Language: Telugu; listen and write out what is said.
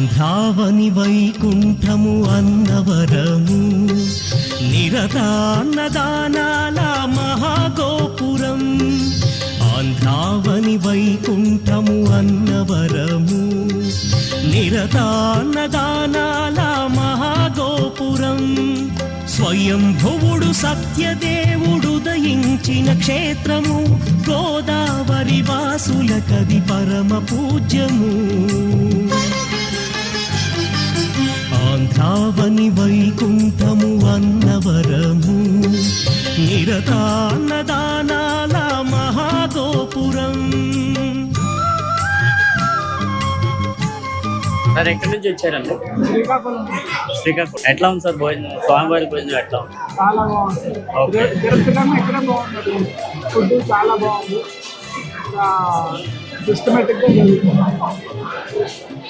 ఆంధ్రావని వైకుంఠము అన్నవరము. నిరతాన్నదానాల మహాగోపురం. ఆంధ్రావని వైకుంఠము అన్నవరము. నిరతాన్నదానాల మహాగోపురం. స్వయంభువుడు సత్యదేవుడు దయించిన క్షేత్రము. గోదావరి వాసుల కది పరమ పూజ్యము. ఆంధ్రావని వైకుంఠము అన్నవరము. నిరతాన్నదానాల మహాగోపురం. సార్ ఎక్కడి నుంచి వచ్చారండి? శ్రీకాకుళం. శ్రీకాకుళం ఎట్లా ఉంది సార్ భోజనం? స్వామివారి భోజనం ఎట్లా ఉంది? చాలా బాగుంది. ఓకే. తిరుపతి కన్నా ఇక్కడ బాగుంది ఫుడ్ చాలా బాగుంది. సిస్టమేటిక్గా జరుగుతుంది.